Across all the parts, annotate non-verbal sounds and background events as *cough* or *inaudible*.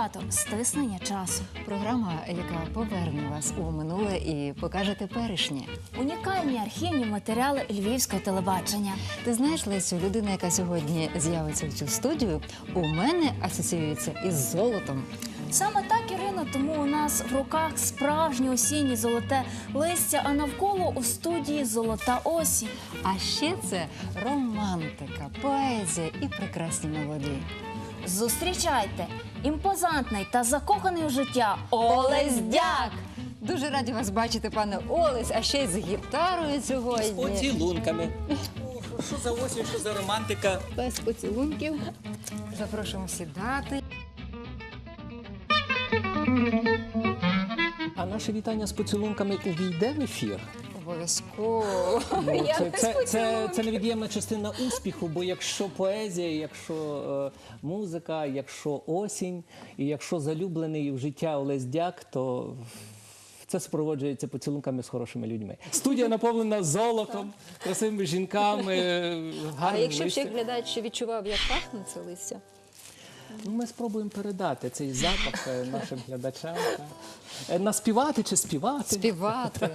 Архіватор стиснення часу. Програма, яка поверне вас у минуле і покаже теперішнє. Унікальні архівні матеріали львівського телебачення. Ти знаєш, Лесю, людина, яка сьогодні з'явиться в цю студію, у мене асоціюється із золотом. Саме так, Ірино, тому у нас в руках справжнє осіннє золоте листя, а навколо у студії золота осінь. А ще це романтика, поезія і прекрасні мелодії. Зустрічайте імпозантний та закоханий у життя Олесь Дяк! Дуже раді вас бачити, пане Олесь, а ще й з гітарою З поцілунками. Що за осінь, що за романтика? Без поцілунків. Запрошуємо сідати. А наше вітання з поцілунками увійде в ефір. Обов'язково. Ну, *laughs* Я це, це, це, це невід'ємна частина успіху, бо якщо поезія, якщо е, музика, якщо осінь, і якщо залюблений в життя Олесь Дяк, то це супроводжується поцілунками з хорошими людьми. Студія наповнена золотом, красивими жінками, *laughs* А гарним якщо б ще листям. глядач відчував, як пахне це листя? Ну, ми спробуємо передати цей запах е, нашим глядачам. так. Е, Наспівати чи співати? Співати.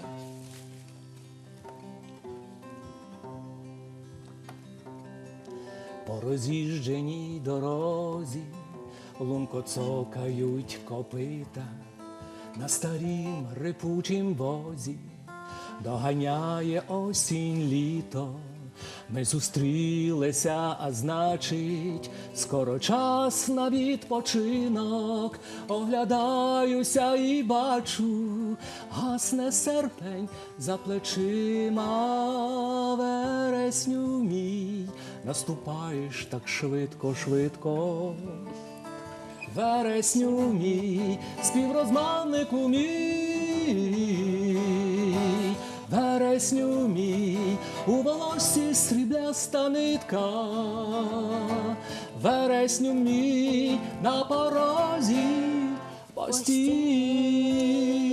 По роз'їждженій дорозі лунко цокають копита на старім рипучім возі, доганяє осінь літо. Ми зустрілися, а значить, скоро час на відпочинок. Оглядаюся і бачу, гасне серпень за плечима вересню мій. Наступаєш так швидко, швидко. Вересню мій, співрозмовнику мій, вересню мій, у волоссі срібляста нитка, вересню мій на порозі постій.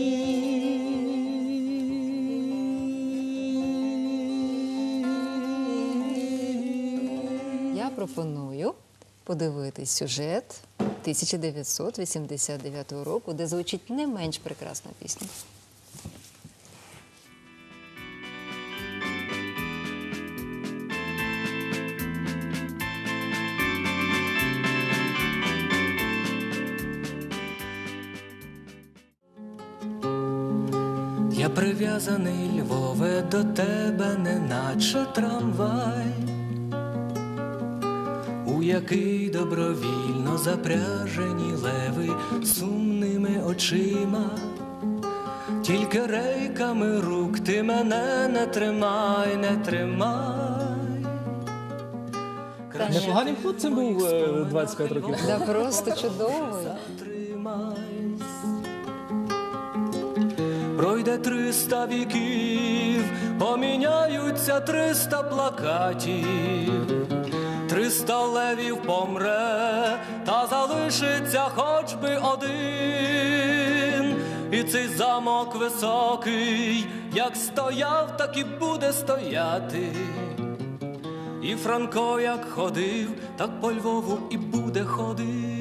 Пропоную подивитись сюжет 1989 року, де звучить не менш прекрасна пісня. Я прив'язаний, Львове, до тебе, неначе трамвай, у який добровільно запряжені леви сумними очима, тільки рейками рук ти мене не тримай, не тримай. Непоганим хлопцем був е, 25 років. Да просто чудовий. Затримайсь. Пройде триста віків, поміняються триста плакатів, триста левів помре, та залишиться хоч би один. І цей замок високий, як стояв, так і буде стояти. І Франко як ходив, так по Львову і буде ходить.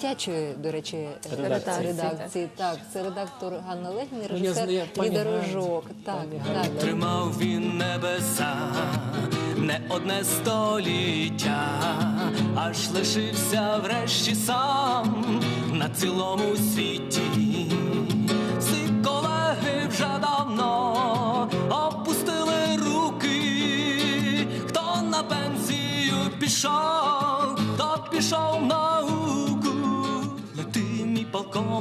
Дитячої, до речі, Редакції. редакції. Так, це редактор Ганна Легін, Ну, режисер знаю, пані Ліда Ганна. Рожок. Так, так. Тримав він небеса не одне століття, аж лишився врешті сам на цілому світі. Всі колеги вже давно опустили руки, хто на пенсію пішов,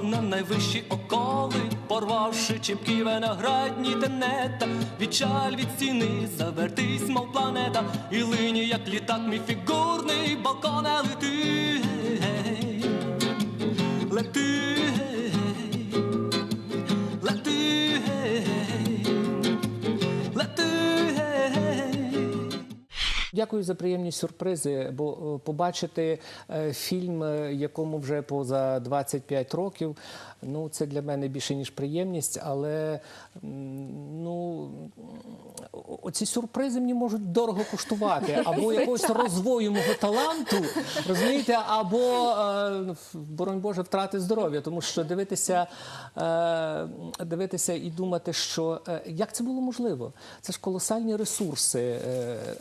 на найвищі околи, порвавши чіпки виноградні тенета, відчаль від стіни, завертись, мов планета, і лині, як літак, мій фігурний балконе лети, лети, дякую за приємні сюрпризи, бо е, побачити е, фільм, е, якому вже поза 25 років, ну це для мене більше ніж приємність, але ну оці сюрпризи мені можуть дорого коштувати, *laughs* або якогось розвою мого таланту, розумієте, або боронь Боже, втрати здоров'я, тому що дивитися, дивитися і думати, що як це було можливо? Це ж колосальні ресурси.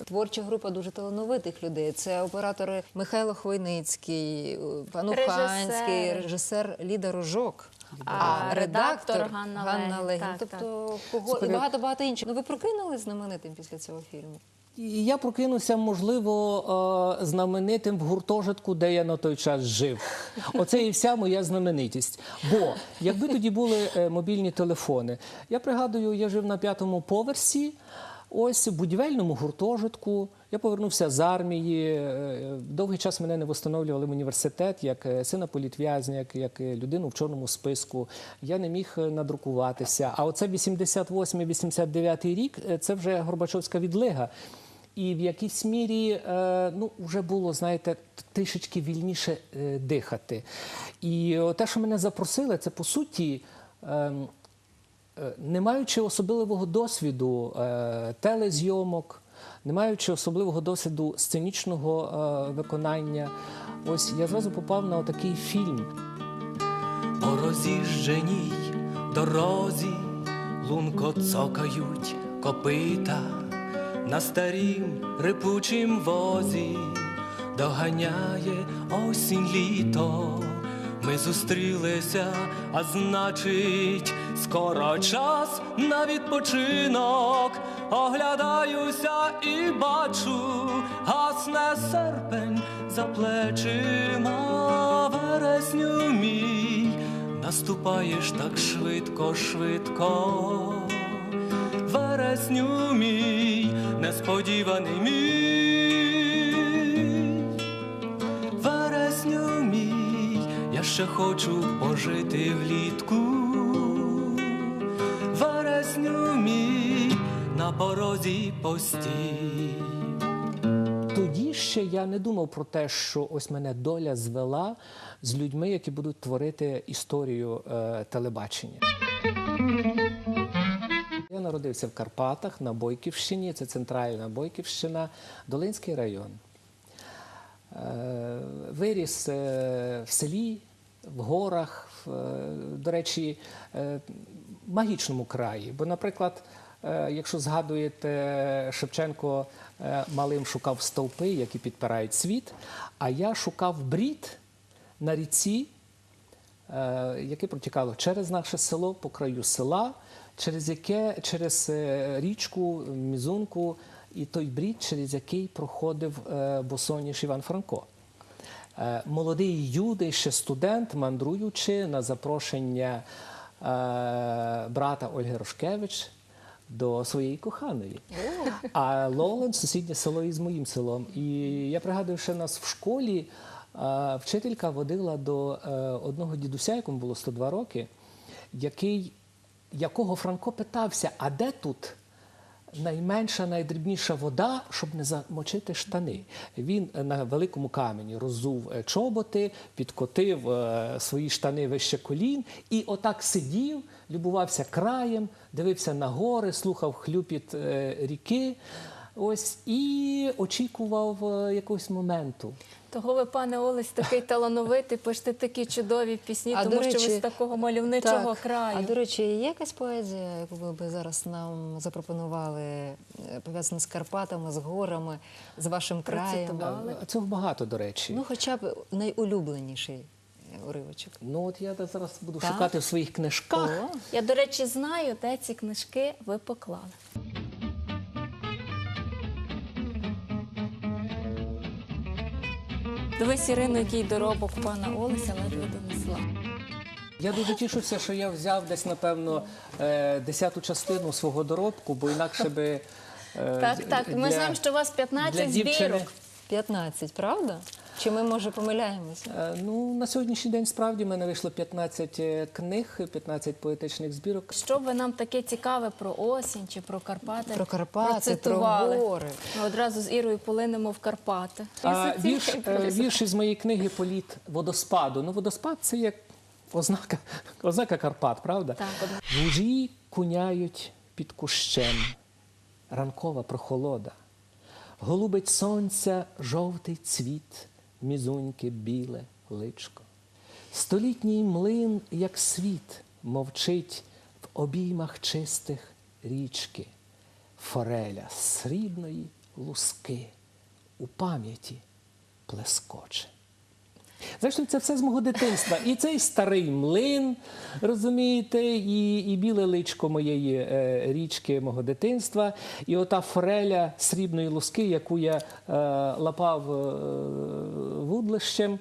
Творча група дуже талановитих людей. Це оператори Михайло Хвойницький, Режисер. Пануханський, режисер Ліда Рожок. А редактор Ганна Ганна Легін. Легін. Так, тобто кого і багато багато інших. Ну ви прокинули знаменитим після цього фільму? І я прокинувся, можливо, е, знаменитим в гуртожитку, де я на той час жив. Оце і вся моя знаменитість. Бо якби тоді були е, мобільні телефони, я пригадую, я жив на п'ятому поверсі. Ось в будівельному гуртожитку я повернувся з армії. е, Довгий час мене не встановлювали в університет як е, сина політв'язня, як, людину в чорному списку. Я не міг е, надрукуватися. А оце 88-89 рік це вже Горбачовська відлига. І в якійсь мірі ну, вже було, знаєте, трішечки вільніше дихати. І те, що мене запросили, це по суті. ем, не маючи особливого досвіду телезйомок, не маючи особливого досвіду сценічного е, виконання, ось я зразу попав на такий фільм. По розіжженій дорозі лунко цокають копита на старім рипучім возі доганяє осінь літо. Ми зустрілися, а значить, скоро час на відпочинок. Оглядаюся і бачу, гасне серпень за плечима вересню мій. Наступаєш так швидко, швидко. Вересню мій, несподіваний мій. Ще хочу пожити влітку. Вересню мій, на порозі постій. Тоді ще я не думав про те, що ось мене доля звела з людьми, які будуть творити історію е, телебачення. Я народився в Карпатах на Бойківщині, це центральна Бойківщина, Долинський район. Е, Виріс е, в селі, в горах, в, е, до речі, е, магічному краї. Бо, наприклад, е, якщо згадуєте, Шевченко малим шукав стовпи, які підпирають світ, а я шукав брід на ріці, яке протікало через наше село, по краю села, через яке через річку Мізунку і той брід, через який проходив босоніж Іван Франко. Е, Молодий юдий, ще студент, мандруючи на запрошення е, брата Ольги Рошкевич до своєї коханої. А Лолен сусіднє село із моїм селом. І я пригадую, що нас в школі е, вчителька водила до одного дідуся, якому було 102 роки, який, якого Франко питався, а де тут? Найменша, найдрібніша вода, щоб не замочити штани. Він е, на великому камені роззув е, чоботи, підкотив е, свої штани вище колін і отак сидів, любувався краєм, дивився на гори, слухав хлюпіт ріки. Ось і очікував якогось моменту. Того ви, пане Олесь, такий *laughs* талановитий, пишете такі чудові пісні, А, тому до що ви з такого мальовничого Так. краю. А до речі, є якась поезія, яку ви б зараз нам запропонували, е, пов'язана з Карпатами, з горами, з вашим краєм? А Цього багато, до речі. Ну, хоча б найулюбленіший е, уривочок. Ну от я зараз буду Так? шукати в своїх книжках. О, Я, до речі, знаю, де ці книжки ви поклали. Дивись, Ірину, який доробок пана Олеся ледве донесла. Я дуже тішуся, що я взяв десь, напевно, е, десяту частину свого доробку, бо інакше би. е, Так, так. Ми для- знаємо, що у вас 15 дівчини- збірок. 15, правда? Чи ми може помиляємося? Е, Ну, на сьогоднішній день справді в мене вийшло 15 е, книг, 15 поетичних збірок. Що ви нам таке цікаве про осінь чи про Карпати? Про Карпати, про гори. Ми одразу з Ірою полинемо в Карпати. А, вірш, е, вірш із моєї книги Політ водоспаду. Ну, водоспад це як ознака, ознака Карпат, правда? Так. Вужі куняють під кущем, ранкова прохолода. Голубить сонця жовтий цвіт, мізуньке біле личко. Столітній млин, як світ, мовчить в обіймах чистих річки, фореля срібної луски у пам'яті плескоче. Зрештою, це все з мого дитинства. І цей старий млин, розумієте, і, і біле личко моєї е, річки мого дитинства, і ота фореля срібної луски, яку я е, лапав е, вудлищем.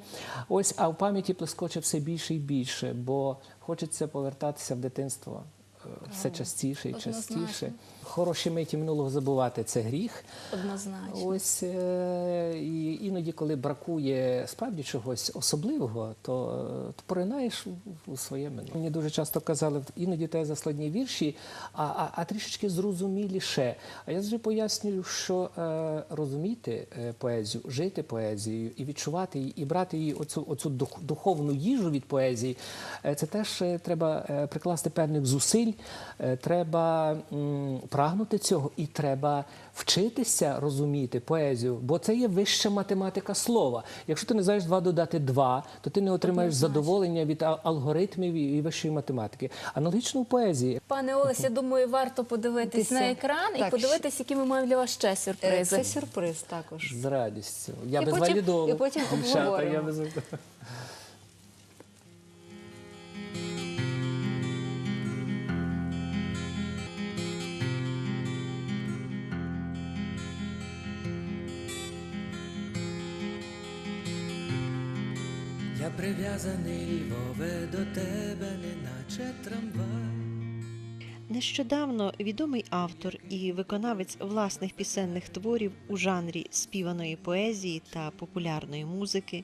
Ось, а в пам'яті плескоче все більше і більше, бо хочеться повертатися в дитинство е, все частіше і частіше. Хороші миті минулого забувати це гріх. Однозначно. Ось е, і іноді, коли бракує справді чогось особливого, то, е, то поринаєш у, своє минуле. Мені дуже часто казали, іноді те заскладні вірші, а, а, а трішечки зрозуміліше. А я завжди пояснюю, що е, розуміти е, поезію, жити поезією і відчувати її, і брати її оцю, оцю дух- духовну їжу від поезії, це теж треба прикласти певних зусиль, треба прагнути цього, і треба вчитися розуміти поезію, бо це є вища математика слова. Якщо ти не знаєш два додати два, то ти не отримаєш задоволення від алгоритмів і вищої математики. Аналогічно в поезії. Пане Олесь, я думаю, варто подивитись Дивіться. на екран і подивитись, які ми маємо для вас ще Е, сюрпризи. Це сюрприз також. З радістю. Я І без потім- валідолу. і потім обговоримо. я без... Я прив'язаний Львове до тебе, неначе трамвай. Нещодавно відомий автор і виконавець власних пісенних творів у жанрі співаної поезії та популярної музики,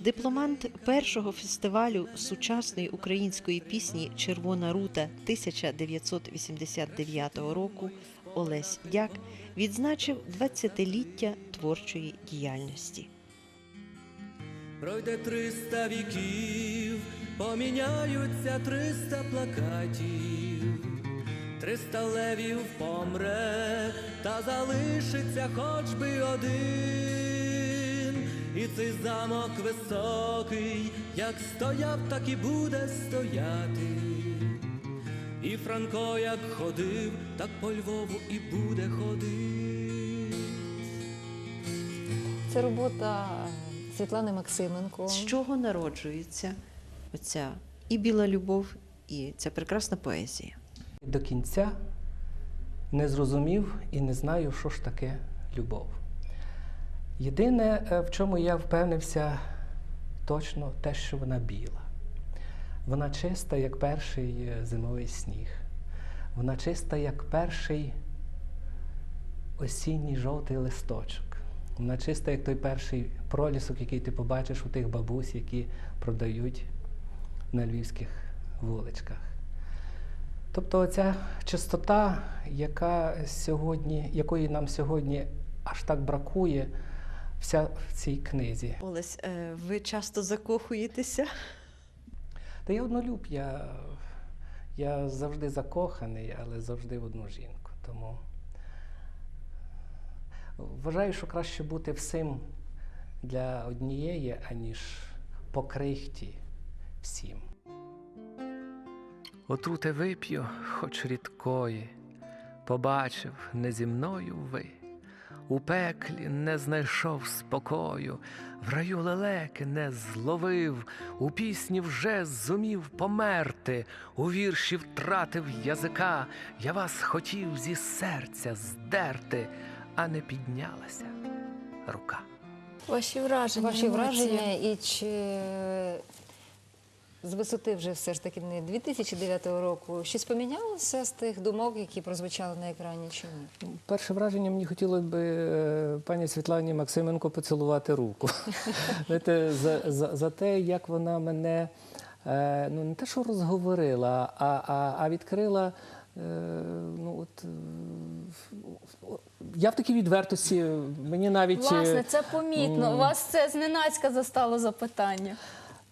дипломант першого фестивалю сучасної української пісні Червона рута 1989 року Олесь Дяк відзначив 20-ліття творчої діяльності. Пройде триста віків, поміняються триста плакатів, триста левів помре, та залишиться хоч би один. І цей замок високий, як стояв, так і буде стояти. І Франко як ходив, так по Львову і буде ходити. Це робота Світлани Максименко. З чого народжується оця і біла любов, і ця прекрасна поезія? До кінця не зрозумів і не знаю, що ж таке любов. Єдине, е, в чому я впевнився точно, те, що вона біла. Вона чиста, як перший е, зимовий сніг. Вона чиста, як перший осінній жовтий листочок. Вона чиста, як той перший пролісок, який ти побачиш у тих бабусь, які продають на львівських вуличках. Тобто ця чистота, яка сьогодні, якої нам сьогодні аж так бракує, вся в цій книзі. Олесь, е, ви часто закохуєтеся? Та я однолюб, я, я завжди закоханий, але завжди в одну жінку. Тому вважаю, що краще бути всім для однієї, аніж по крихті всім. Отрути вип'ю, хоч рідкої, побачив не зі мною ви. У пеклі не знайшов спокою, в раю лелеки не зловив, у пісні вже зумів померти, у вірші втратив язика, я вас хотів зі серця здерти, а не піднялася рука. Ваші враження. Ваші враження і чи з висоти вже все ж таки не 2009 року. Щось помінялося з тих думок, які прозвучали на екрані чи ні? Перше враження мені хотілося б е, пані Світлані Максименко поцілувати руку. *laughs* Знаєте, за, за, за те, як вона мене е, ну не те, що розговорила, а, а, а відкрила. Е, Ну, от, е, я в такій відвертості, мені навіть. е, Власне, це помітно. Вас це зненацька застало запитання.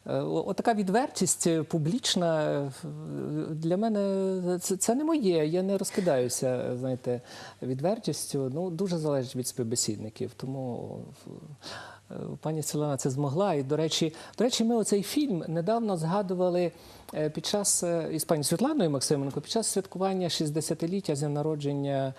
Е, Отака відвертість е, публічна для мене це, не моє. Я не розкидаюся, знаєте, відвертістю. Ну дуже залежить від співбесідників. Тому е, пані Селена це змогла. І до речі, до речі, ми оцей фільм недавно згадували під час із пані Світланою Максименко під час святкування 60-ліття з народження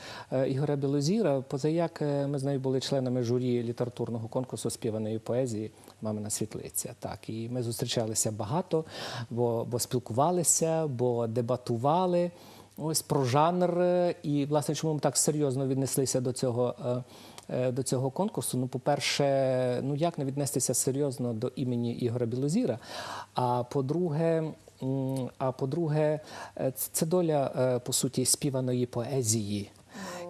Ігоря Білозіра. Позаяк ми з нею були членами журі літературного конкурсу співаної поезії Мамина світлиця. Так, і ми зустрічалися багато, бо, бо спілкувалися, бо дебатували. Ось про жанр, е, і власне чому ми так серйозно віднеслися до цього, е, е, до цього конкурсу. Ну, по-перше, ну як не віднестися серйозно до імені Ігоря Білозіра. А по-друге, а по-друге, це доля по суті співаної поезії.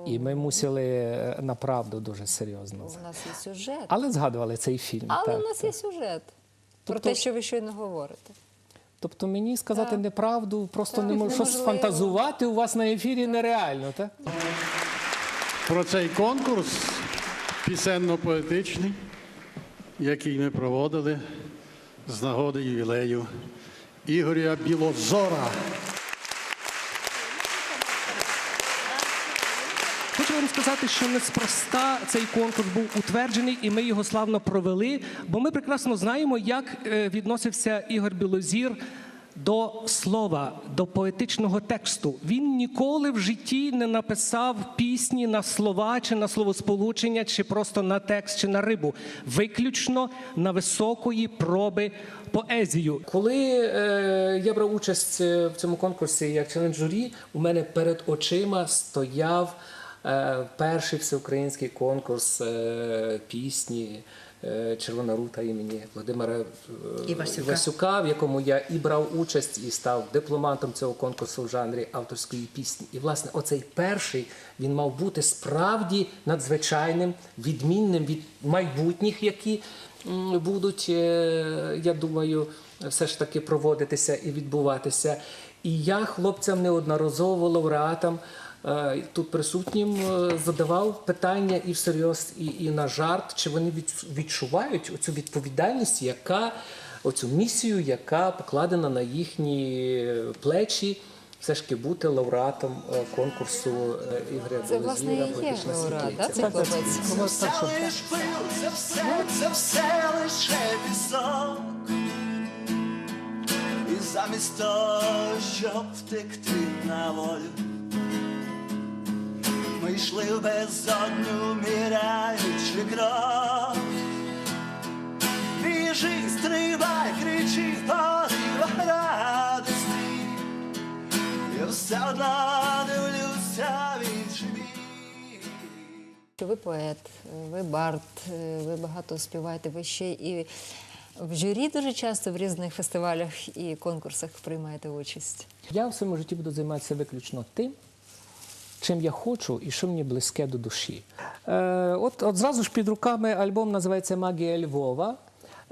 І ми мусили е, направду дуже серйозно. У нас є сюжет. Але згадували цей фільм. Але так, у нас так. є сюжет. Про Тобто- те, що ви щойно говорите. Тобто мені сказати Так. неправду, просто Так, не можу щось фантазувати у вас на ефірі нереально, так? про цей конкурс пісенно-поетичний, який ми проводили з нагоди ювілею Ігоря Білозора. Хочу вам сказати, що неспроста цей конкурс був утверджений, і ми його славно провели, бо ми прекрасно знаємо, як е, відносився Ігор Білозір до слова, до поетичного тексту. Він ніколи в житті не написав пісні на слова чи на словосполучення, чи просто на текст, чи на рибу. Виключно на високої проби поезію. Коли е, я брав участь е, в цьому конкурсі як член журі, у мене перед очима стояв перший всеукраїнський конкурс е, пісні. е, Червона рута імені Володимира е, Івасюка. Івасюка, в якому я і брав участь, і став дипломантом цього конкурсу в жанрі авторської пісні. І власне оцей перший він мав бути справді надзвичайним, відмінним від майбутніх, які будуть, е, я думаю, все ж таки проводитися і відбуватися. І я хлопцям неодноразово лауреатам. Е, Тут присутнім е, задавав питання і всерйоз, і, і на жарт, чи вони відчувають оцю відповідальність, яка оцю місію, яка покладена на їхні плечі, все ж таки бути лауреатом е, конкурсу Ігоря Це, власне, і є лауреат, да, цей хлопець? лиш пил, це все, це все лише пісок. І замість того, щоб втекти на волю, ми йшли в безодню, міряючи кров. Біжи, стрибай, кричи в поривах радості. Я все одно дивлюся в інший бік. Ви поет, ви бард, ви багато співаєте, ви ще і в журі дуже часто в різних фестивалях і конкурсах приймаєте участь. Я в своєму житті буду займатися виключно тим, чим я хочу і що мені близьке до душі. Е, от, от зразу ж під руками альбом називається Магія Львова.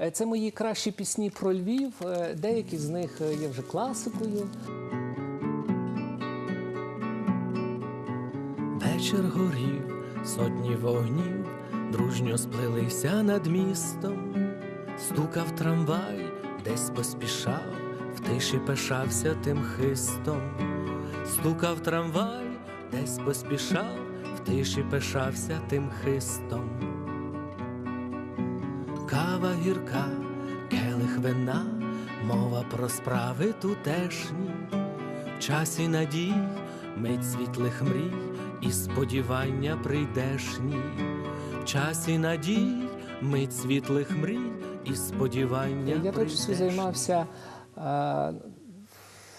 Е, Це мої кращі пісні про Львів. Е, Деякі з них е, є вже класикою. Вечір горів, сотні вогнів, дружньо сплелися над містом, стукав трамвай, десь поспішав, в тиші пишався тим хистом, стукав трамвай, десь поспішав, в тиші пишався тим хистом. Кава гірка, келих вина, мова про справи тутешні, в часі надій, мить світлих мрій і сподівання прийдешні, в часі надій, мить світлих мрій і сподівання Я прийдешні. займався е,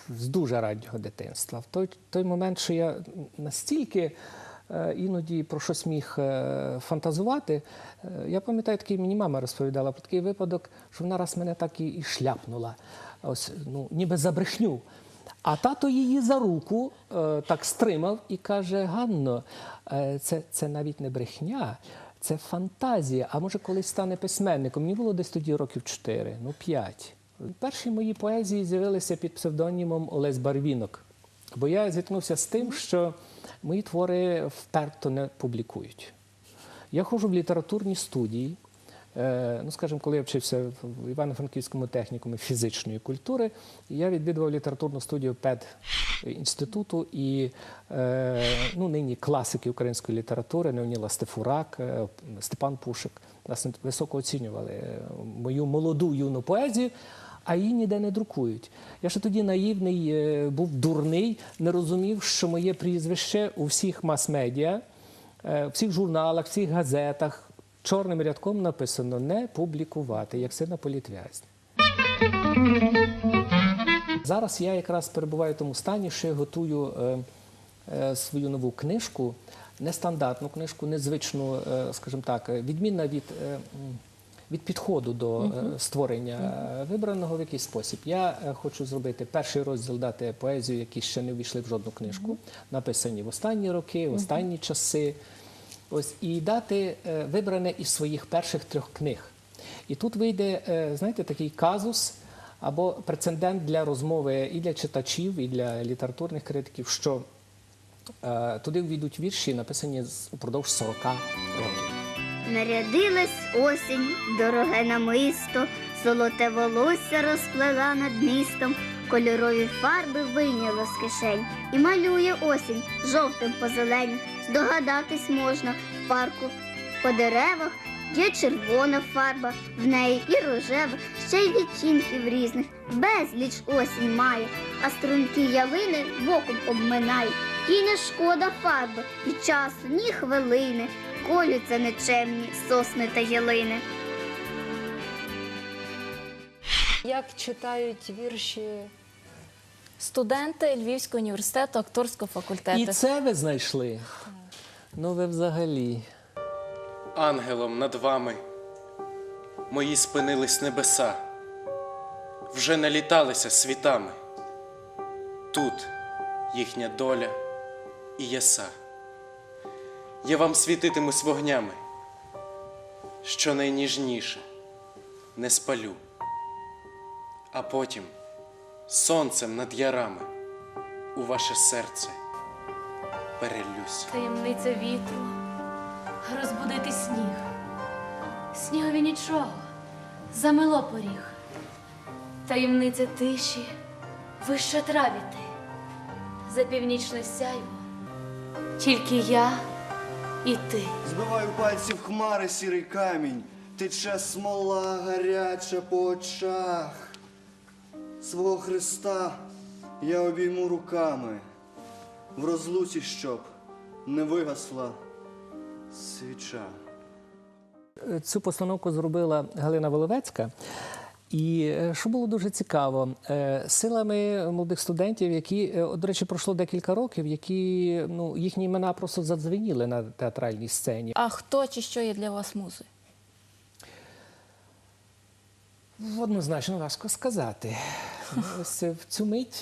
з дуже раннього дитинства. В той, той момент, що я настільки е, іноді про щось міг е, фантазувати. Е, Я пам'ятаю, такий мені мама розповідала про такий випадок, що вона раз мене так і, і шляпнула, ось, ну, ніби за брехню. А тато її за руку е, так стримав і каже: Ганно, е, це, це навіть не брехня, це фантазія. А може, колись стане письменником. Мені було десь тоді років 4, ну 5. Перші мої поезії з'явилися під псевдонімом Олесь Барвінок. Бо я зіткнувся з тим, що мої твори вперто не публікують. Я ходжу в літературні студії. Е, Ну, скажімо, коли я вчився в Івано-Франківському технікумі фізичної культури, я відвідував літературну студію педінституту і е, ну, нині класики української літератури, Неоніла Стефурак, е, Степан Пушик. Власне, високо оцінювали мою молоду юну поезію, а її ніде не друкують. Я ще тоді наївний, е, був дурний, не розумів, що моє прізвище у всіх мас-медіа, е, в всіх журналах, в всіх газетах чорним рядком написано не публікувати, як сина політв'язня. Зараз я якраз перебуваю в тому стані, що я готую е, е, свою нову книжку, нестандартну книжку, незвичну, е, скажімо так, е, відмінна від, е, від підходу до е, створення е, вибраного в якийсь спосіб. Я е, хочу зробити перший розділ дати поезію, які ще не ввійшли в жодну книжку, написані в останні роки, в останні часи. Ось і дати вибране із своїх перших трьох книг. І тут вийде, знаєте, такий казус або прецедент для розмови і для читачів, і для літературних критиків, що е, туди війдуть вірші, написані упродовж 40 років. Нарядилась осінь, дороге намисто, золоте волосся розплела над містом, кольорові фарби вийняла з кишень і малює осінь жовтим по зелені. Здогадатись можна в парку по деревах є червона фарба, в неї і рожева, ще й відтінків різних. Безліч осінь має, а струнки ялини боком обминає. Їй не шкода фарби, і часу, ні хвилини. Колються нечемні сосни та ялини. Як читають вірші Студенти Львівського університету акторського факультету. І це ви знайшли? Ну, ви взагалі. ангелом над вами. Мої спинились небеса, вже наліталися світами. Тут їхня доля і яса. Я вам світитимусь вогнями, що найніжніше не спалю, а потім сонцем над ярами у ваше серце перелюсь. Таємниця вітру, розбудити сніг. Снігові нічого, замело поріг. Таємниця тиші, вище травіти, за північне сяйво. Тільки я і ти. Збиваю пальці в хмари сірий камінь, тече смола гаряча по очах. Свого Христа я обійму руками, в розлуці, щоб не вигасла свіча. Цю постановку зробила Галина Воловецька. І е, що було дуже цікаво, е, силами молодих студентів, які, е, до речі, пройшло декілька років, які ну, їхні імена просто задзвеніли на театральній сцені. А хто чи що є для вас музою? Однозначно важко сказати. Ось в цю мить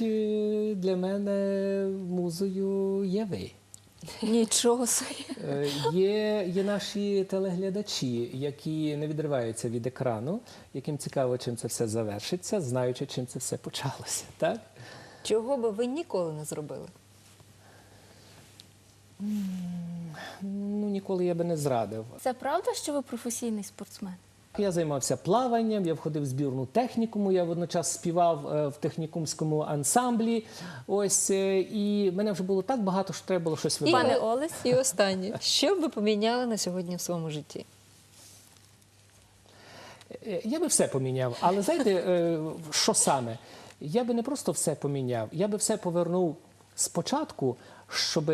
для мене музою є ви. Нічого собі. Е, Є, є наші телеглядачі, які не відриваються від екрану, яким цікаво, чим це все завершиться, знаючи, чим це все почалося. Так? чого би ви ніколи не зробили? Ну, ніколи я би не зрадив. Це правда, що ви професійний спортсмен? Я займався плаванням, я входив в збірну технікуму, я водночас співав е, в технікумському ансамблі. Ось, е, і мене вже було так багато, що треба було щось вибирати. Пане Олесь? І останнє. Що б ви поміняли на сьогодні в своєму житті? Е, Я би все поміняв, але знаєте, що саме? Я би не просто все поміняв, я би все повернув спочатку, щоб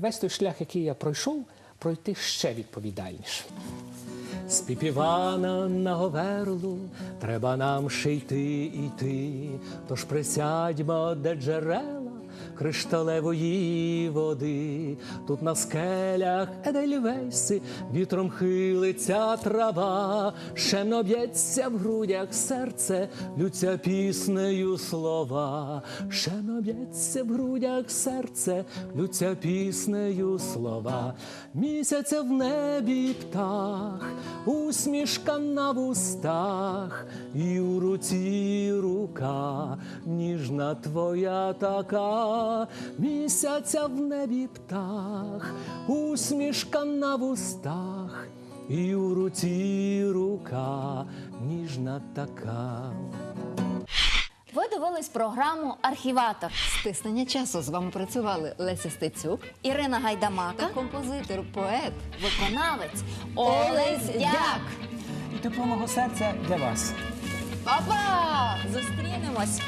весь той шлях, який я пройшов, пройти ще відповідальніше. Спіпівана на говерлу, треба нам ще йти йти, тож присядьмо, де джерела, кришталевої води. Тут на скелях Едельвейси вітром хилиться трава, шемно б'ється в грудях серце, лються піснею слова, шемно б'ється в грудях серце, лються піснею слова. Місяця в небі птах, усмішка на вустах, і у руці рука, ніжна твоя така, місяця в небі птах, усмішка на вустах, і у руці рука, ніжна така. Ви дивились програму Архіватор. Стиснення часу з вами працювали Леся Стецюк, Ірина Гайдамака, композитор, поет. виконавець Олесь Дяк. І тепло мого серця для вас. Па-па! Зустрінемось!